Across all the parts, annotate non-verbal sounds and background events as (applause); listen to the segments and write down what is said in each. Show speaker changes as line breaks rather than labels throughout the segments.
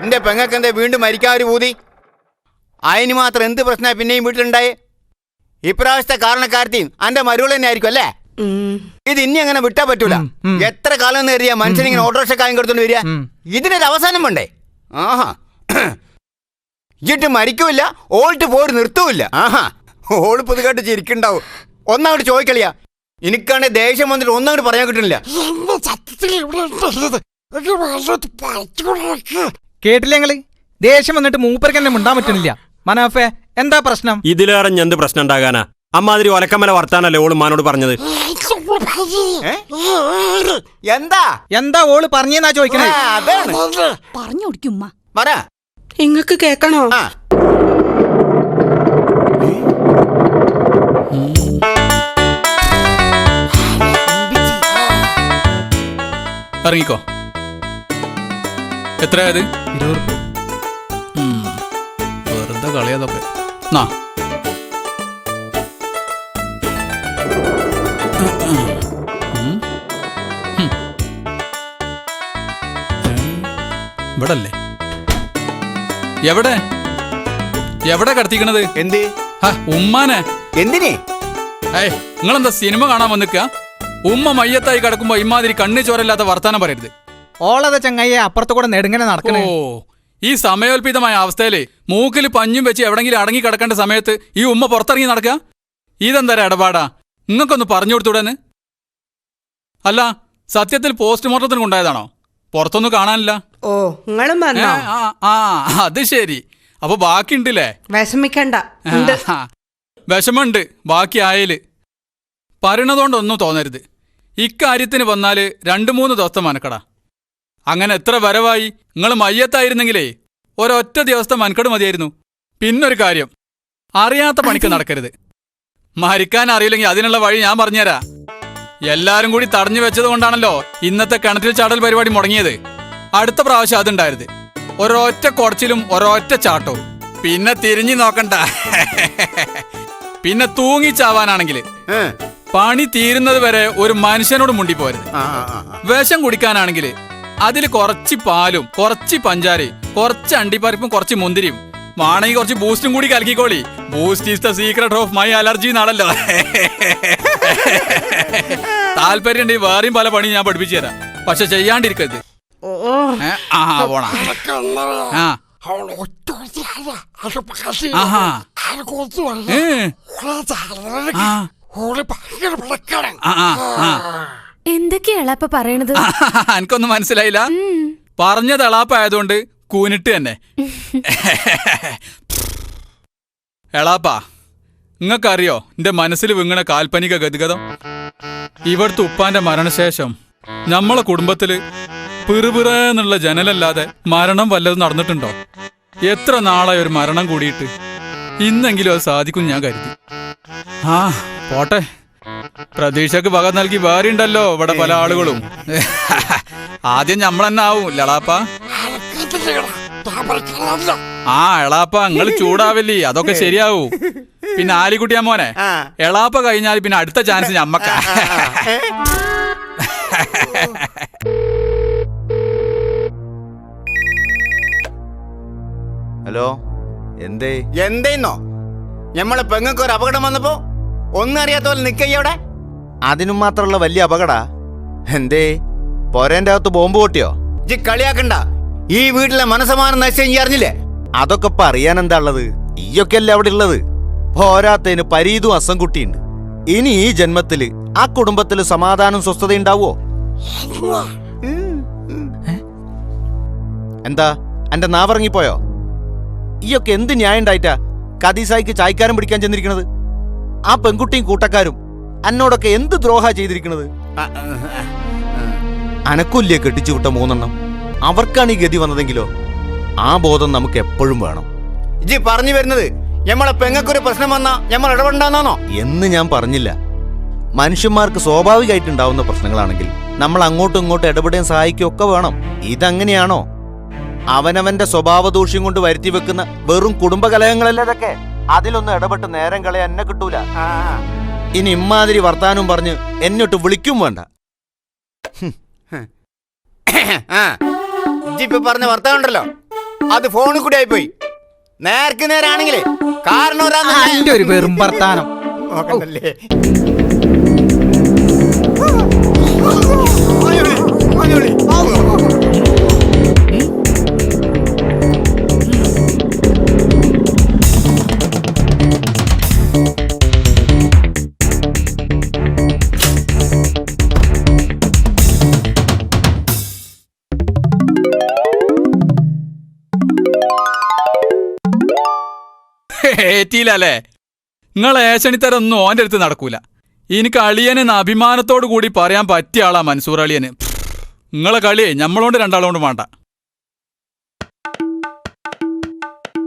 നിന്റെ പെങ്ങൾക്ക് എന്താ വീണ്ടും മരിക്കാൻ ഒരു പൂതി? അതിന് മാത്രം എന്ത് പ്രശ്ന പിന്നെയും വീട്ടിലുണ്ടായേ? ഇപ്രാവശ്യത്തെ കാരണക്കാരത്തെയും അന്റെ മരുകൾ തന്നെ ആയിരിക്കും അല്ലേ? ഇത് ഇനി അങ്ങനെ വിട്ടാ പറ്റൂല. എത്ര കാലം എന്ന് കരുതിയ മനുഷ്യനിങ്ങനെ ഓട്ടോറിക്ഷ കാര്യം കൊടുത്തോണ്ട് വരിക? ഇതിനൊരു അവസാനം വേണ്ടേ? ആഹാ. ഇട്ട് മരിക്കൂല ഓൾട്ട് പോര് നിർത്തൂല്ല. ആഹാ. ഓൾ പുതുക്കായിട്ട് ചിരിക്കുണ്ടാവും ഒന്നങ്ങോട്ട് ചോദിക്കളിയാ. എനിക്കാണെ ദേഷ്യം വന്നിട്ട് ഒന്നങ്ങോട്ട് പറയാൻ കിട്ടുന്നില്ല.
കേട്ടില്ല ഞങ്ങൾ ദേഷ്യം വന്നിട്ട് മൂപ്പർക്ക് എന്നെ മിണ്ടാൻ പറ്റുന്നില്ല മനാഫെ എന്താ പ്രശ്നം?
ഇതിലേറെ എന്ത് പ്രശ്നം ഉണ്ടാകാനാ. അമ്മാതിരി ഒലക്കമ്മല വർത്താനല്ലേ ഓൾ മാനോട് പറഞ്ഞത്?
എന്താ?
എന്താ ഓൾ പറഞ്ഞാ ചോദിക്കണേ?
അതാണ്.
പറഞ്ഞു കൊടുക്കും
നിങ്ങക്ക് കേക്കണോ
ഇറങ്ങിക്കോ. എത്രയായത്?
ഇരുപത്.
വെറുതെ കളിയാതൊക്കെ. നാ. ഇവിടെ അല്ലേ എവിടെ? എവിടെ കടത്തിക്കണത്?
എന്ത്?
ഹ, ഉമ്മാനെ.
എന്തിനേ?
ഏയ് നിങ്ങളെന്താ സിനിമ കാണാൻ വന്നിക്ക? ഉമ്മ മയ്യത്തായി കിടക്കുമ്പോ ഇമാതിരി കണ്ണു ചോരല്ലാത്ത വർത്താനം പറയരുത്.
ഓളത ചങ്ങയെ അപ്പുറത്തു കൂടെ നെടുങ്ങനെ
ഓ ഈ സമയോൽപിതമായ അവസ്ഥയിൽ മൂക്കിൽ പഞ്ഞും വെച്ച് എവിടെങ്കിലും അടങ്ങി കിടക്കേണ്ട സമയത്ത് ഈ ഉമ്മ പുറത്തിറങ്ങി നടക്കുക ഇതെന്താ ഇടപാടാ? നിങ്ങൾക്കൊന്ന് പറഞ്ഞു കൊടുത്തൂടെന്ന് അല്ല സത്യത്തിൽ പോസ്റ്റ്മോർട്ടത്തിന് കൊണ്ടായതാണോ പുറത്തൊന്നും കാണാനില്ല.
ഓ നിങ്ങളും വന്നോ?
ആ ആ അത് ശരി. അപ്പൊ ബാക്കിയുണ്ടല്ലേ?
വിഷമിക്കണ്ട ഉണ്ട്.
ആ, വിഷമുണ്ട് ബാക്കി ആയേൽ. പറയണതുകൊണ്ടൊന്നും തോന്നരുത്. ഇക്കാര്യത്തിന് വന്നാൽ രണ്ടു മൂന്ന് ദിവസത്തെ മനക്കട. അങ്ങനെ എത്ര വരവായി? നിങ്ങൾ മയ്യത്തായിരുന്നെങ്കിലേ. ഒരൊറ്റ ദിവസത്തെ മനക്കട് മതിയായിരുന്നു. പിന്നൊരു കാര്യം. അറിയാത്ത പണിക്ക് നടക്കരുത്. മരിക്കാൻ അറിയില്ലെങ്കിൽ അതിനുള്ള വഴി ഞാൻ പറഞ്ഞുതരാ. എല്ലാരും കൂടി തടഞ്ഞു വെച്ചത് കൊണ്ടാണല്ലോ ഇന്നത്തെ കിണറ്റിൽ ചാടൽ പരിപാടി മുടങ്ങിയത്. അടുത്ത പ്രാവശ്യം അതുണ്ടായത്. ഒരൊറ്റ കുറച്ചിലും ഒരൊറ്റ ചാട്ടവും. പിന്നെ തിരിഞ്ഞു നോക്കണ്ട. പിന്നെ തൂങ്ങിച്ചാവാനാണെങ്കിൽ
ചാവാനാണെങ്കിൽ
പണി തീരുന്നത് വരെ ഒരു മനുഷ്യനോട് മുണ്ടിപ്പോരുത്. വിഷം കുടിക്കാനാണെങ്കിൽ അതിൽ കുറച്ച് പാലും കുറച്ച് പഞ്ചാരയും കുറച്ച് അണ്ടിപ്പരിപ്പും കുറച്ച് മുന്തിരിയും. മാണെങ്കിൽ കുറച്ച് ബൂസ്റ്റും കൂടി കലക്കിക്കോളി. Boost is the secret of my allergy എന്നാണല്ലോ. താല്പര്യം ഉണ്ടെങ്കിൽ വേറെയും പല പണി ഞാൻ പഠിപ്പിച്ചു തരാം. പക്ഷെ ചെയ്യാണ്ടിരിക്കരുത്? ആ. പോണ. ആ ആ. ആ
എന്തൊക്കെയാളാ ഇപ്പൊ പറയണത്
എനിക്കൊന്നും മനസ്സിലായില്ല. പറഞ്ഞത് എളാപ്പായതുകൊണ്ട് കൂനിട്ട് തന്നെ. എളാപ്പാ നിങ്ങൾക്കറിയോ എന്റെ മനസ്സിൽ വിങ്ങണ കാൽപ്പനിക ഗതിഗതം ഇവിടുത്തെ ഉപ്പാന്റെ മരണശേഷം നമ്മളെ കുടുംബത്തിൽ പിറുപിറന്നുള്ള ജനലല്ലാതെ മരണം വല്ലതും നടന്നിട്ടുണ്ടോ? എത്ര നാളായി ഒരു മരണം കൂടിയിട്ട്? ഇന്നെങ്കിലും അത് സാധിക്കും ഞാൻ കരുതി. ആ പോട്ടെ. പ്രതീക്ഷക്ക് വക നൽകി വേറെ ഉണ്ടല്ലോ ഇവിടെ പല ആളുകളും. ആദ്യം നമ്മൾ തന്നെ ആവും ലളാപ്പ. ആ എളാപ്പ നിങ്ങൾ ചൂടാവില്ലേ അതൊക്കെ ശരിയാവൂ. പിന്നെ ആലിക്കുട്ടിയാ മോനെ. എളാപ്പ കഴിഞ്ഞാൽ പിന്നെ അടുത്ത ചാൻസ് ഞമ്മക്ക.
ഹലോ എന്തേ?
എന്തേന്നോ? ഞമ്മളെ പെങ്ങൾക്ക് ഒരു അപകടം വന്നപ്പോ ഒന്നും അറിയാത്ത പോലെ നിക്കയ്യവിടെ
അതിനും മാത്രമുള്ള വലിയ അപകട. എന്തേ? പൊരേന്റെ അകത്ത് ബോംബ് പൊട്ടിയോ?
ജി കളിയാക്കണ്ട. ഈ വീട്ടിലെ മനസ്സമാനം നശിച്ചു അറിഞ്ഞില്ലേ?
അതൊക്കെ ഇപ്പൊ അറിയാൻ എന്താ ഉള്ളത്? ഈയൊക്കെ അല്ലേ അവിടെ ഉള്ളത്? പോരാത്തതിന് പരീതും അസംകുട്ടിയുണ്ട്. ഇനി ഈ ജന്മത്തിൽ ആ കുടുംബത്തിൽ സമാധാനം സ്വസ്ഥത ഉണ്ടാവോ എന്താ? എന്റെ നാവറങ്ങിപ്പോയോ? ഈയൊക്കെ എന്ത് ന്യായം ഉണ്ടായിട്ടാ? കദീസായിക്ക് ചായക്കാരൻ പിടിക്കാൻ ചെന്നിരിക്കണത്. ആ പെൺകുട്ടിയും കൂട്ടക്കാരും എന്നോടൊക്കെ എന്ത് ദ്രോഹ
ചെയ്തിരിക്കുന്നത്
അനക്കുല്യെ കെട്ടിച്ചു വിട്ട മൂന്നെണ്ണം. അവർക്കാണ് ഈ ഗതി വന്നതെങ്കിലോ? ആ ബോധം നമുക്ക് എപ്പോഴും വേണം.
ഇജി പറഞ്ഞു വരുന്നത് ഞമ്മളെ പെങ്ങൾക്കൊരു പ്രശ്നം വന്നാ ഞമ്മൾ ഇടപെടണ്ടെന്നാണോ?
എന്ന് ഞാൻ പറഞ്ഞില്ല. മനുഷ്യന്മാർക്ക് സ്വാഭാവികമായിട്ടുണ്ടാവുന്ന പ്രശ്നങ്ങളാണെങ്കിൽ നമ്മൾ അങ്ങോട്ടും ഇങ്ങോട്ടും ഇടപെടാൻ സഹായിക്കുകയൊക്കെ വേണം. ഇതങ്ങനെയാണോ? അവനവന്റെ സ്വഭാവ ദൂഷ്യം കൊണ്ട് വരുത്തി വെക്കുന്ന വെറും കുടുംബകലഹങ്ങളല്ലേ ഇതൊക്കെ. അതിലൊന്നും ഇടപെട്ട് നേരം കളയാൻ എന്നെ കിട്ടൂല. ഇനി ഇമ്മാതിരി വർത്താനം പറഞ്ഞ് എന്നോട്ട് വിളിക്കും വേണ്ട.
ആ. പറഞ്ഞ വർത്താനം ഉണ്ടല്ലോ. അത് ഫോണിൽ കൂടി ആയിപ്പോയി. നേർക്ക് നേരാണെങ്കിലേ കാരണം
ഒരു വെറും വർത്താനം.
നോക്കണ്ടല്ലേ?
ഏറ്റിയില്ലല്ലേ? നിങ്ങൾ ഏശണിത്തരൊന്നും ഓന്റെ അടുത്ത് നടക്കൂല. എനിക്ക് അളിയനെന്ന് അഭിമാനത്തോടു കൂടി പറയാൻ പറ്റിയ ആളാ മൻസൂർ അളിയന്. നിങ്ങളെ കളിയെ ഞമ്മളോണ്ട് രണ്ടാളോണ്ട് വേണ്ട.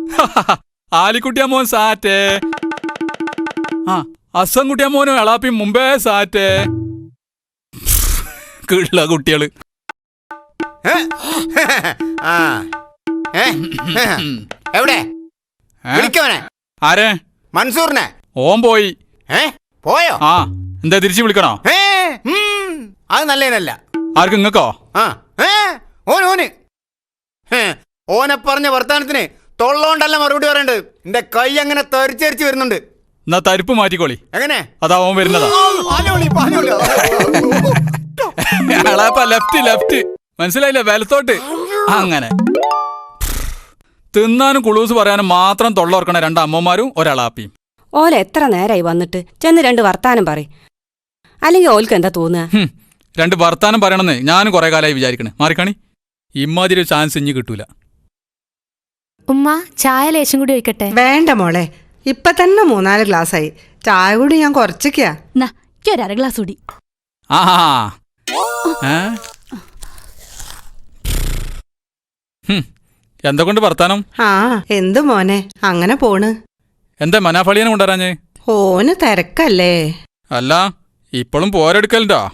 (laughs) ആലിക്കുട്ടിയമ്മോൻ സാറ്റേ. ആ അസംകുട്ടിയമ്മോനും എളാപ്പി മുമ്പേ സാറ്റേ. (laughs) കിള്ള
കുട്ടികൾ? (laughs) എവിടെ? വിളിക്കവനെ
ആരെ?
മൻസൂറിനെ.
ഓൻ പോയി.
ഏ? പോയോ?
ആ എന്താ തിരിച്ചു വിളിക്കണോ?
ഏ ഉം, അത് നല്ലതിനല്ല.
ആർക്ക് നിങ്ങക്കോ
ആ ഏ ഓന് ഓന്. ഹേ, ഓനെ പറഞ്ഞ വർത്താനത്തിന് തൊള്ളോണ്ടല്ല മറുപടി പറയണ്ടത് എന്റെ കൈ അങ്ങനെ തെറിച്ചരിച്ച് വരുന്നുണ്ട്.
എന്നാ തരിപ്പ് മാറ്റിക്കോളി.
എങ്ങനെ?
അതാ ഓൻ വരുന്നതാ.
പാഞ്ഞോളി, പാഞ്ഞോളി.
ലെഫ്റ്റ് ലെഫ്റ്റ് മനസ്സിലായില്ല? വലത്തോട്ട്. അങ്ങനെ. തിന്നാനും കുളൂസ് പറയാനും മാത്രം തൊള്ളോർക്കണ രണ്ട് അമ്മമാരും ഒരാളാപ്പിയും.
ഓല എത്ര നേരായി വന്നിട്ട് ചെന്ന് രണ്ട് വർത്താനം പറ അല്ലെങ്കിൽ ഓൽക്ക് എന്താ തോന്നുക?
രണ്ട് വർത്താനം പറയണമെന്ന് ഞാനും കുറെ കാലമായി വിചാരിക്കണേ. മാറിക്കാണി ഇമ്മാതിരി ഒരു ചാൻസ് ഇനി കിട്ടൂല.
ഉമ്മ ചായ ലേശം കൂടി ഒഴിക്കട്ടെ?
വേണ്ട മോളെ ഇപ്പൊ തന്നെ മൂന്നാൽ ഗ്ലാസ് ആയി ചായ കൂടി ഞാൻ കുറച്ചൊക്കെയാ.
ഗ്ലാസ് കൂടി.
ആഹാ. ഏ? എന്തൊകൊണ്ട് വർത്താനം?
ആ എന്ത് മോനെ? അങ്ങനെ പോണ്.
എന്താ മനാഫളിയനെ കൊണ്ടുവരാഞ്ഞേ?
ഓന് തിരക്കല്ലേ.
അല്ല ഇപ്പോഴും പോരെടുക്കലുണ്ടോ?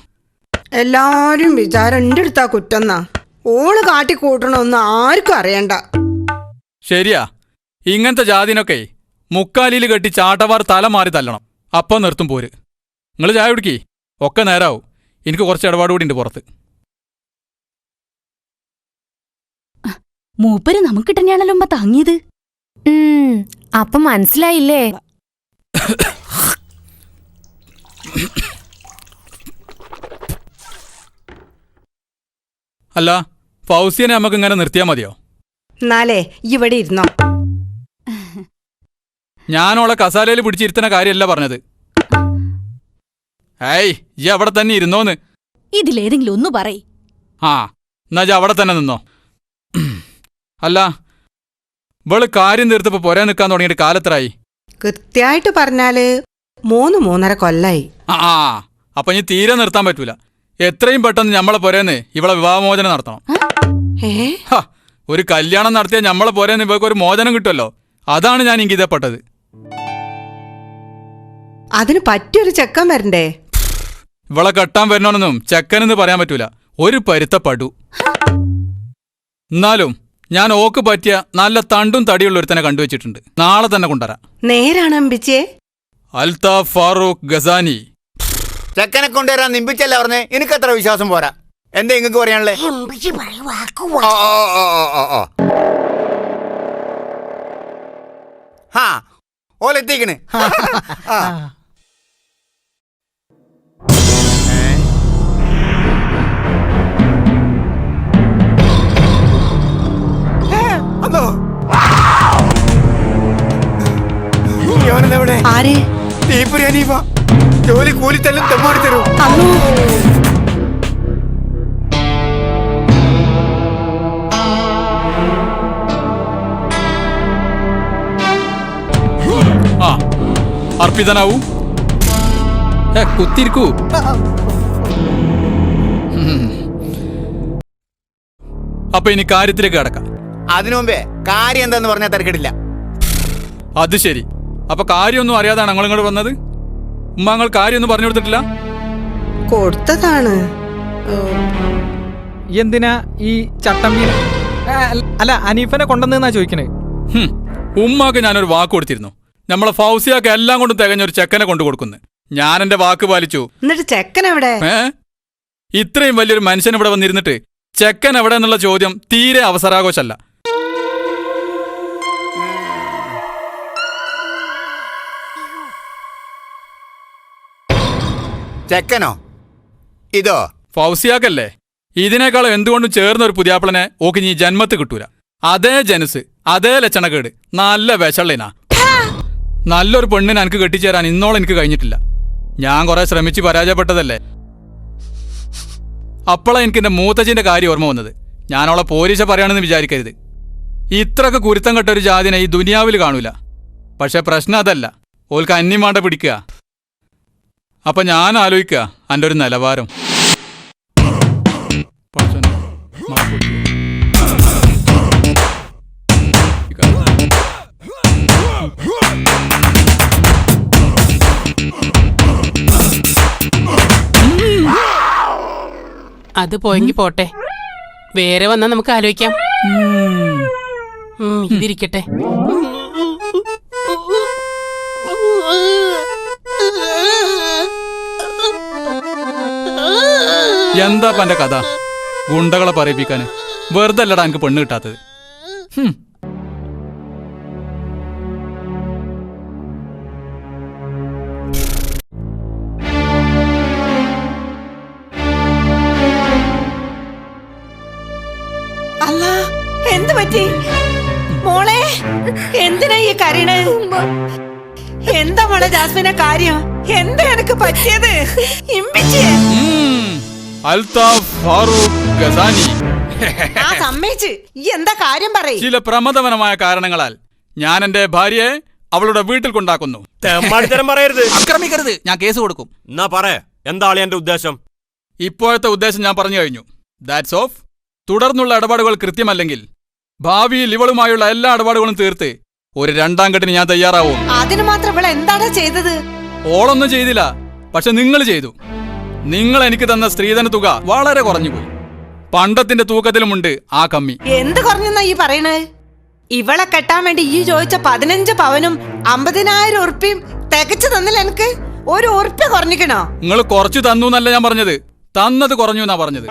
എല്ലാരും വിചാരം എന്റെ അടുത്താ കുറ്റന്നാ. ഓൾ കാട്ടി കൂട്ടണൊന്നും ആർക്കും അറിയണ്ട.
ശരിയാ. ഇങ്ങനത്തെ ജാതിനൊക്കെ മുക്കാലിയിൽ കെട്ടി ചാട്ടവാർ തല മാറി തല്ലണം. അപ്പം നിർത്തും പോര്. നിങ്ങൾ ചായ കുടിക്കി. ഒക്കെ നേരാവും. എനിക്ക് കുറച്ച് ഇടപാട് കൂടി ഉണ്ട് പുറത്ത്.
മൂപ്പര് നമുക്ക് തന്നെയാണല്ലോ ഉമ്മ താങ്ങിയത്. അപ്പൊ മനസ്സിലായില്ലേ?
അല്ല ഫൗസിയനെ നമുക്ക് ഇങ്ങനെ നിർത്തിയാ മതിയോ?
എന്നാലേ ഇവിടെ ഇരുന്നോ.
ഞാനോളെ കസാലയിൽ പിടിച്ചിരുത്തുന്ന കാര്യമല്ല പറഞ്ഞത്. ഏയ് ഈ അവിടെ തന്നെ ഇരുന്നോന്ന്.
ഇതിലേതെങ്കിലും ഒന്ന് പറയ്.
ആ എന്നാ അവിടെ തന്നെ നിന്നോ. അല്ല ഇവൾ കാര്യം തീർത്തപ്പോ പോരാ നിൽക്കാൻ തുടങ്ങിയിട്ട് കാലത്രായി
കൃത്യായിട്ട് പറഞ്ഞാൽ മൂന്ന് മൂന്നര കൊല്ലായി.
ആ ആ അപ്പൊ ഇനി തീരെ നിർത്താൻ പറ്റൂല. എത്രയും പെട്ടെന്ന് ഞമ്മളെ പൊരേന്ന് ഇവളെ വിവാഹമോചനം നടത്തണം.
ഏ?
ഹ, ഒരു കല്യാണം നടത്തിയ ഞമ്മളെ പോരേന്ന് ഇവർക്ക് ഒരു മോചനം കിട്ടുമല്ലോ. അതാണ് ഞാൻ ഇംഗിതപ്പെട്ടത്
അതിന് പറ്റിയൊരു ചെക്കൻ വരണ്ടേ?
ഇവളെ കെട്ടാൻ വരണമെന്നൊന്നും ചെക്കനെന്ന് പറയാൻ പറ്റൂല. ഒരു പരുത്ത പടു എന്നാലും ഞാൻ ഓക്ക് പറ്റിയ നല്ല തണ്ടും തടിയുള്ള ഒരുത്തനെ കണ്ടുവച്ചിട്ടുണ്ട്. നാളെ തന്നെ കൊണ്ടുവരാം.
നേരാണ് അമ്പിച്ചേ.
അൽതാഫ് ഫാറൂഖ് ഗസാനി.
ചെക്കനെ കൊണ്ടുവരാൻ നിമ്പിച്ചല്ല പറഞ്ഞേ? എനിക്കത്ര വിശ്വാസം പോരാ. എന്താ ഇങ്ങക്ക് പറയാനുള്ളേ. ഹാ ഓലെത്തിക്കണ്. അതോ?
ആര്?
തീപ്പൊരി അനീഫ. ജോലി കൂലിത്തല്ലും തെമ്മാടി തരൂ.
തരും
ആ അർപ്പിതനാവൂ. ഏ കുത്തിരിക്കൂ. അപ്പൊ ഇനി കാര്യത്തിലേക്ക് കിടക്കാം.
അതിനു മുമ്പേ കാര്യം എന്താന്ന് പറഞ്ഞാൽ തിരക്കിടില്ല.
അത് ശരി. അപ്പൊ കാര്യമൊന്നും അറിയാതാണ് ഞങ്ങൾ ഇങ്ങോട്ട് വന്നത്? ഉമ്മ ഞങ്ങൾ കാര്യമൊന്നും പറഞ്ഞു കൊടുത്തിട്ടില്ല?
കൊടുത്തതാണ്.
എന്തിനാ ഈ ചട്ടമ്പീന അല്ല അനീഫനെ കൊണ്ടുവന്നാ ചോദിക്കണേ?
ഹും, ഉമ്മാക്ക് ഞാനൊരു വാക്ക് കൊടുത്തിരുന്നു. നമ്മളെ ഫൗസിയാക്ക് എല്ലാം കൊണ്ടും തികഞ്ഞ ഒരു ചെക്കനെ കൊണ്ടു കൊടുക്കുന്നു. ഞാൻ എന്റെ വാക്ക് പാലിച്ചു.
എന്നിട്ട് ചെക്കൻ എവിടെ?
ഏ? ഇത്രയും വലിയൊരു മനുഷ്യൻ ഇവിടെ വന്നിരുന്നിട്ട് ചെക്കൻ എവിടെ എന്നുള്ള ചോദ്യം തീരെ അവസരാഘോഷല്ല
ചെക്കനോ ഇതോ?
ഫൗസിയാക്കല്ലേ? ഇതിനേക്കാളും എന്തുകൊണ്ടും ചേർന്ന ഒരു പുതിയാപ്പിളനെ ഓക്ക് നീ ജന്മത്ത് കിട്ടൂല. അതേ ജനസ് അതേ ലക്ഷണക്കേട്. നല്ല വിശള്ളിനാ. നല്ലൊരു പെണ്ണിനെ എനിക്ക് കെട്ടിച്ചേരാൻ ഇന്നോളം എനിക്ക് കഴിഞ്ഞിട്ടില്ല. ഞാൻ കുറെ ശ്രമിച്ച് പരാജയപ്പെട്ടതല്ലേ? അപ്പോളാണ് എനിക്ക് എന്റെ മൂത്തച്ഛന്റെ കാര്യം ഓർമ്മ വന്നത്. ഞാനവളെ പോലീസെ പറയാണെന്ന് വിചാരിക്കരുത്. ഇത്രക്ക് കുരുത്തം കെട്ട ഒരു ജാതിനെ ഈ ദുനിയാവിൽ കാണൂല. പക്ഷെ പ്രശ്നം അതല്ല. ഓൾക്ക് അന്യമാണ്ട പിടിക്കുക. അപ്പൊ ഞാൻ ആലോചിക്കുക എന്റെ ഒരു നിലവാരം.
അത് പോയെങ്കി പോട്ടെ. വേറെ വന്നാ നമുക്ക് ആലോചിക്കാം. ഇതിരിക്കട്ടെ.
എന്താ പന്റെ കഥ? ഗുണ്ടകളെ പറയിപ്പിക്കാന്. വെറുതെ അല്ലടാ എനിക്ക് പെണ്ണ് കിട്ടാത്തത്. ഹും.
അല്ല എന്ത് പറ്റി? മോളെ എന്തിനാ ഈ കരീണ് എന്താ മോളെ ജാസ്മിനെ കാര്യം? എന്താ എനക്ക് പറ്റിയത്? ഇമ്പിച്ചേ.
അൽതാഫ് ഫാറൂഖ് ഗസാനി.
ആ സമ്മതിച്ച്. ഈ എന്താ കാര്യം പറയ്.
ചില പ്രമദവനമായ കാരണങ്ങളാൽ ഞാൻ എന്റെ ഭാര്യയെ അവളുടെ വീട്ടിൽ കൊണ്ടാക്കുന്നു.
തെമ്മാടിത്തരം പറയരുത്.
ആക്രമിക്കരുത് ഞാൻ കേസ് കൊടുക്കും.
എന്നാ പറ. എന്താ എന്റെ ഉദ്ദേശം?
ഇപ്പോഴത്തെ ഉദ്ദേശം ഞാൻ പറഞ്ഞു കഴിഞ്ഞു. ദാറ്റ്സ് ഓഫ് തുടർന്നുള്ള ഇടപാടുകൾ കൃത്യമല്ലെങ്കിൽ ഭാവിയിൽ ഇവളുമായുള്ള എല്ലാ ഇടപാടുകളും തീർത്ത് ഒരു രണ്ടാം കെട്ടിന് ഞാൻ തയ്യാറാവും.
അതിന് മാത്രം ഇവിടെ എന്താണ് ചെയ്തത്?
ഓളൊന്നും ചെയ്തില്ല. പക്ഷെ നിങ്ങൾ ചെയ്തു. നിങ്ങൾ എനിക്ക് തന്ന സ്ത്രീധന തുക വളരെ കുറഞ്ഞു പോയി പണ്ടത്തിന്റെ തൂക്കത്തിലുമുണ്ട് ആ കമ്മി.
എന്ത് കുറഞ്ഞെന്നാ ഈ പറയണേ? ഇവളെ കെട്ടാൻ വേണ്ടി ഈ ചോദിച്ച പതിനഞ്ച് പവനും അമ്പതിനായിരം ഉറുപ്പിയും തികച്ചു തന്നില്ല എനിക്ക്. ഒരു ഉറുപ്പ്യ കുറഞ്ഞിക്കണോ?
നിങ്ങൾ കുറച്ചു തന്നു എന്നല്ല ഞാൻ പറഞ്ഞത്. തന്നത് കുറഞ്ഞു എന്നാ പറഞ്ഞത്.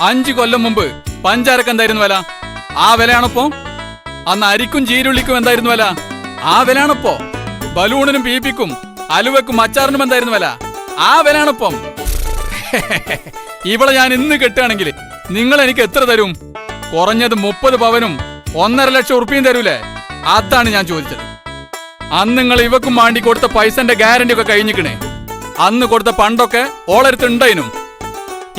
അഞ്ചു കൊല്ലം മുമ്പ് പഞ്ചാരക്ക് എന്തായിരുന്നു വില? ആ വിലയാണിപ്പോ. അന്ന് അരിക്കും ചീരുള്ളിക്കും എന്തായിരുന്നു വില? ആ വിലയാണിപ്പോ. ബലൂണിനും പീപ്പിക്കും അലുവക്കും അച്ചാറിനും എന്തായിരുന്നു വില? ആ വിലയാണിപ്പം. (laughs) ഇവളെ ഞാൻ ഇന്ന് കെട്ടുകയാണെങ്കിൽ നിങ്ങൾ എനിക്ക് എത്ര തരും? കുറഞ്ഞത് മുപ്പത് പവനും ഒന്നര ലക്ഷം ഉറുപ്പിയും തരൂലേ? അതാണ് ഞാൻ ചോദിച്ചത്. അന്ന് നിങ്ങൾ ഇവക്കും മാണ്ടി കൊടുത്ത പൈസന്റെ ഗ്യാരണ്ടി ഒക്കെ കഴിഞ്ഞിക്കണേ അന്ന് കൊടുത്ത പണ്ടൊക്കെ ഓളരുത്ത് ഉണ്ടായിനും.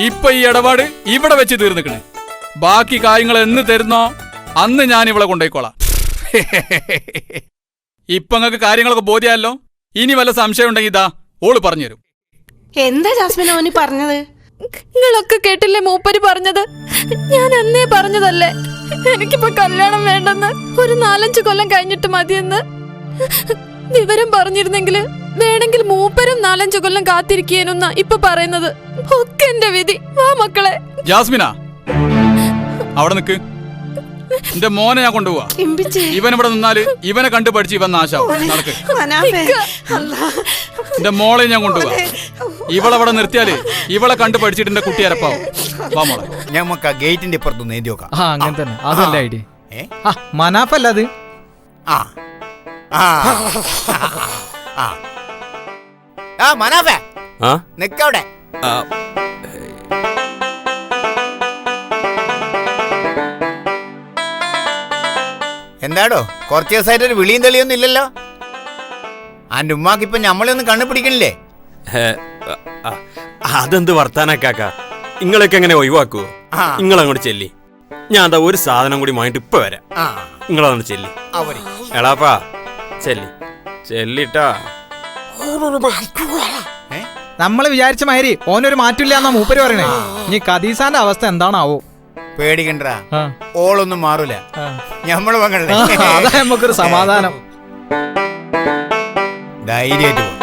ഇപ്പൊ ഈ ഇടപാട് ഇവിടെ വെച്ച് തീർന്നിക്കണേ ബാക്കി കാര്യങ്ങൾ എന്ന് തരുന്നോ അന്ന് ഞാൻ ഇവളെ കൊണ്ടുപോയിക്കോളാം. (laughs) ഇപ്പൊ നിങ്ങൾക്ക് കാര്യങ്ങളൊക്കെ ബോധ്യമല്ലോ ഇനി വല്ല സംശയം ഉണ്ടെങ്കിൽ ഇതാ ഓൾ പറഞ്ഞുതരും.
എന്താ ജാസ്മിൻ അവന് പറഞ്ഞത്?
നിങ്ങളൊക്കെ കേട്ടില്ലേ മൂപ്പര് പറഞ്ഞത്? ഞാൻ അന്നേ പറഞ്ഞതല്ലേ? എനിക്കിപ്പോ കല്യാണം വേണ്ടെന്ന്. ഒരു നാലഞ്ച് കൊല്ലം കഴിഞ്ഞിട്ട് മതിയെന്ന്. വിവരം പറഞ്ഞിരുന്നെങ്കിൽ വേണമെങ്കിൽ മൂപ്പരും നാലഞ്ചു കൊല്ലം കാത്തിരിക്കേനെന്നാ ഇപ്പൊ പറയുന്നത്. ഒക്കെ എന്റെ വിധി. വാ മക്കളെ.
ജാസ്മിന? അവിടെ നിക്ക്. എന്റെ മോനെ ഞാൻ കൊണ്ടുപോവാ. ഇവൻ ഇവിടെ നിന്നാൽ ഇവനെ കണ്ടു പഠിച്ച് ഇവൻ നാശാവും. നടക്ക്. എന്റെ മോളെ ഞാൻ കൊണ്ടുപോവാ. ഇവളവിടെ നിർത്തിയാൽ ഇവളെ കണ്ടു പഠിച്ചിട്ട് എന്റെ കുട്ടി അരപ്പാവും. വാ മോളെ.
ഞമ്മക്ക് ആ ഗേറ്റിന്റെ ഇപ്പുറത്ത് നീന്തി നോക്കാം
ആ അങ്ങനെ തന്നെ. അതല്ല ഐഡിയ.
ഏ?
ആ മനാഫല്ല അത്?
ആ. ആ. ആ. ആ മനാഫേ.
ആ?
നിക്കവിടെ
ആ,
എന്താടോ? കുറച്ച് ദിവസമായിട്ട് ഒരു വിളിയും തെളിയൊന്നും ഇല്ലല്ലോ. അന്റെ ഉമ്മാക്ക് ഇപ്പൊ നമ്മളെ ഒന്നും
കണ്ണു പിടിക്കണില്ലേ? ആ, അതെന്ത് വർത്താനക്കാക്ക നിങ്ങളൊക്കെ എങ്ങനെ ഒഴിവാക്കുവോ. നിങ്ങളങ്ങോട്ട് ചെല്ലി. ഞാൻ അതാ ഒരു സാധനം കൂടി വാങ്ങിട്ട് ഇപ്പൊ വരാം.
ആ.
നിങ്ങളങ്ങോട്ട് ചെല്ലി.
അവർ.
എളാപ്പാ ചെല്ലി. ചെല്ലിട്ടാ.
നമ്മൾ വിചാരിച്ച മാതിരി ഓനൊരു മാറ്റില്ല എന്നാ മൂപ്പര് പറയണേ. ഇനി കദീസാന്റെ അവസ്ഥ എന്താണാവോ?
പേടിക്കണ്ട. ഓളൊന്നും മാറൂല. ഞമ്മൾ
ആ, അതാ നമുക്കൊരു സമാധാനം.
ധൈര്യമായിട്ട്.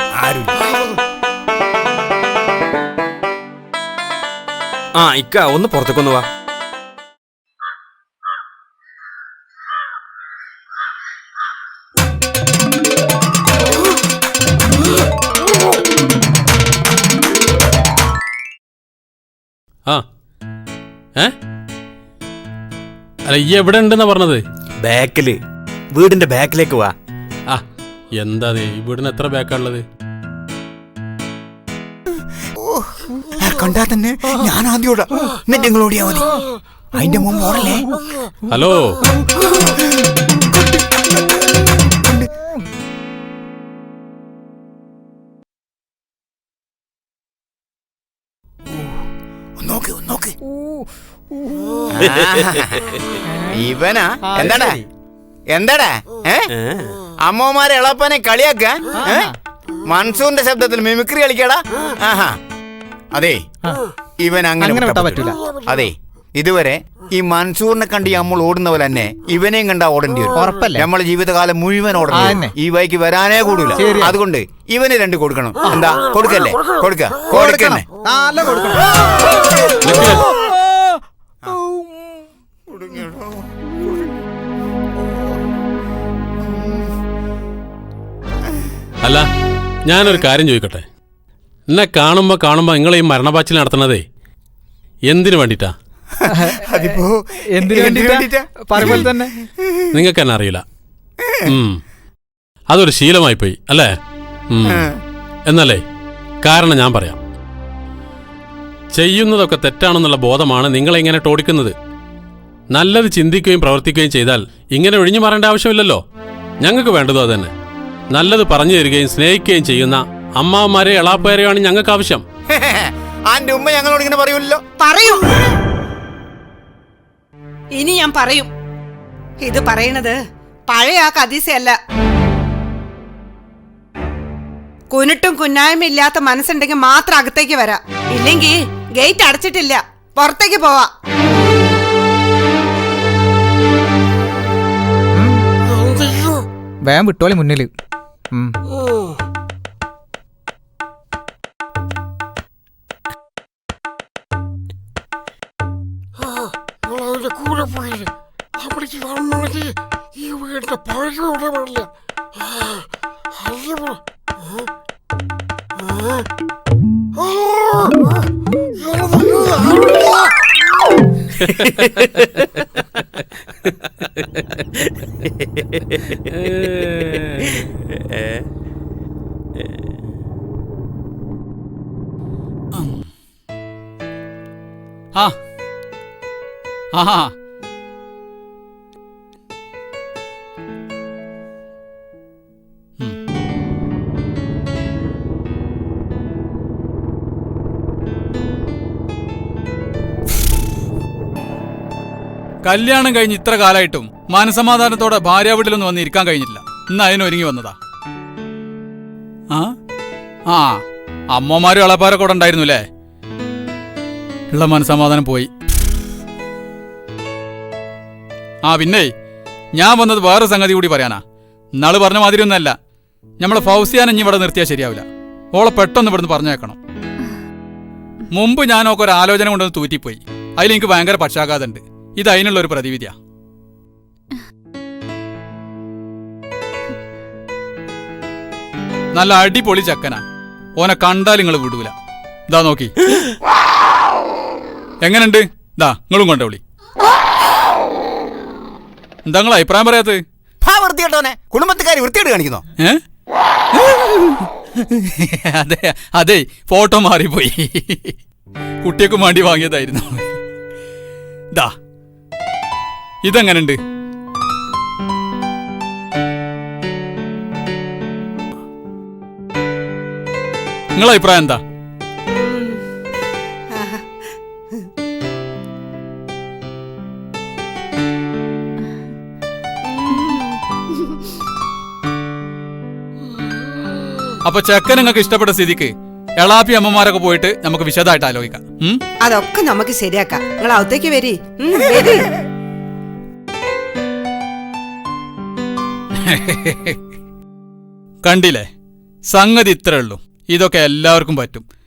ആ ഇക്ക ഒന്ന് പുറത്തേക്കൊന്ന് വാ. ആ. ഏ? അല്ല ഈ എവിടെ ഉണ്ടെന്നാ പറഞ്ഞത്?
ബാക്കിൽ. വീടിന്റെ ബാക്കിലേക്ക് വാ.
ആ എന്താ ദേ, ഈ വീടിന് എത്ര ബാക്കാണുള്ളത്?
കണ്ടാ തന്നെ. ഞാൻ ആദ്യം എന്നിട്ട് നിങ്ങൾ ഓടിയാ മതി. അതിന്റെ മുമ്പ് ഓടല്ലേ?
ഹലോ?
നോക്ക് നോക്ക്. ഇവനാ? എന്താടാ? എന്താടാ? ഏ? അമ്മമാരെ എളപ്പനെ കളിയാക്ക? മൺസൂറിന്റെ ശബ്ദത്തിൽ മിമിക്രി കളിക്കടാ? ആഹാ. അതെ ഇവൻ അങ്ങനെ
വിട്ടാ
പറ്റൂല. അതെ ഇതുവരെ ഈ മൻസൂറിനെ കണ്ട് നമ്മൾ ഓടുന്ന പോലെ തന്നെ ഇവനെയും കണ്ടാ ഓടേണ്ടി വരും.
ഉറപ്പല്ലേ?
നമ്മളെ ജീവിതകാലം മുഴുവൻ ഓടണം ഈ വൈക്ക് വരാനേ കൂടൂല. അതുകൊണ്ട് ഇവന് രണ്ട് കൊടുക്കണം. എന്താ? കൊടുക്കല്ലേ? കൊടുക്ക. കൊടുക്കണേ.
നല്ല കൊടുക്കണം.
നിക്ക്. അല്ല ഞാനൊരു കാര്യം ചോദിക്കട്ടെ? എന്നെ കാണുമ്പോ കാണുമ്പോ നിങ്ങൾ ഈ മരണപാച്ചിൽ നടത്തണതേ എന്തിനു വേണ്ടിട്ടാ
അതിപ്പോ
എന്തിനു പറയുമ്പോൾ തന്നെ.
നിങ്ങൾക്ക് എന്നെ അറിയില്ല. ഉം. അതൊരു ശീലമായി പോയി അല്ലേ? ഉം. എന്നല്ലേ കാരണം ഞാൻ പറയാം. ചെയ്യുന്നതൊക്കെ തെറ്റാണെന്നുള്ള ബോധമാണ് നിങ്ങളെ ഇങ്ങനെ ടോടിക്കുന്നത്. നല്ലത് ചിന്തിക്കുകയും പ്രവർത്തിക്കുകയും ചെയ്താൽ ഇങ്ങനെ ഒഴിഞ്ഞു മാറേണ്ട ആവശ്യമില്ലല്ലോ. ഞങ്ങൾക്ക് വേണ്ടതോ അതന്നെ നല്ലത് പറഞ്ഞു തരികയും സ്നേഹിക്കുകയും ചെയ്യുന്ന അമ്മാവന്മാരെ എളാപ്പുകാരെയാണ് ഞങ്ങൾക്ക് ആവശ്യം. (laughs)
ആന്റെ ഉമ്മ ഞങ്ങളോട് ഇങ്ങനെ പറയൂല്ലോ
പറയും. ഇനി ഞാൻ പറയും. ഇത് പറയണത് പഴയ ആ കദീസയല്ല. കുനിട്ടും കുന്നായ്മ ഇല്ലാത്ത മനസ്സുണ്ടെങ്കിൽ മാത്രം അകത്തേക്ക് വരാം. ഇല്ലെങ്കിൽ ഗേറ്റ് അടച്ചിട്ടില്ല. പുറത്തേക്ക് പോവാ.
വേഗം വിട്ടോളി
മുന്നിൽ കൂടെ പോയില്ലേ അവിടേക്ക് വരണമെങ്കിൽ ഈ വീടിന്റെ പഴയ ഇവിടെ പാടില്ല അല്ല
ആ ആഹാ കല്യാണം കഴിഞ്ഞ് ഇത്ര കാലായിട്ടും മനസമാധാനത്തോടെ ഭാര്യ വീട്ടിലൊന്നും വന്ന് ഇരിക്കാൻ കഴിഞ്ഞില്ല ഇന്ന് അതിനൊരുങ്ങി വന്നതാ. ആ? ആ. അമ്മമാരും ഇളപ്പാരൊക്കെ കൂടെ ഉണ്ടായിരുന്നു അല്ലേ ഉള്ള മനസമാധാനം പോയി. ആ പിന്നെ ഞാൻ വന്നത് വേറെ സംഗതി കൂടി പറയാനാ. ഇന്നാൾ പറഞ്ഞ മാതിരി ഒന്നല്ല നമ്മളെ ഫൗസിയാൻ ഇനി ഇവിടെ നിർത്തിയാൽ ശരിയാവില്ല. ഓളെ പെട്ടെന്ന് ഇവിടുന്ന് പറഞ്ഞേക്കണം മുമ്പ് ഞാൻ ഒക്കെ ഒരു ആലോചന കൊണ്ടൊന്ന് തൂറ്റിപ്പോയി. അതിലെനിക്ക് ഭയങ്കര പക്ഷാഘാതമുണ്ട്. ഇത് അതിനുള്ള ഒരു പ്രതിവിധിയാ. നല്ല അടിപൊളി ചക്കനാ. ഓനെ കണ്ടാൽ നിങ്ങൾ വിടൂല. ഇതാ നോക്കി. എങ്ങനുണ്ട്? ഇതാ നിങ്ങളും കൊണ്ടോളി എന്താ നിങ്ങൾ അഭിപ്രായം പറയാത്ത
ആ വൃത്തികെട്ടവനെ കുടുംബത്തുകാരി വൃത്തിയോട് കാണിക്കുന്നോ?
അതെ അതെ ഫോട്ടോ മാറിപ്പോയി. കുട്ടിയൊക്കെ വേണ്ടി വാങ്ങിയതായിരുന്നു. ദാ ഇതെങ്ങനുണ്ട്? നിങ്ങളെ അഭിപ്രായം എന്താ? അപ്പൊ ചെക്കൻ നിങ്ങൾക്ക് ഇഷ്ടപ്പെട്ട സ്ഥിതിക്ക് എളാപ്പി അമ്മമാരൊക്കെ പോയിട്ട് നമുക്ക് വിശദമായിട്ട് ആലോചിക്കാം.
അതൊക്കെ നമുക്ക് ശരിയാക്കാം. നിങ്ങൾ അകത്തേക്ക് വരി. വരി.
കണ്ടില്ലേ? സംഗതി ഇത്രേ ഉള്ളൂ. ഇതൊക്കെ എല്ലാവർക്കും പറ്റും.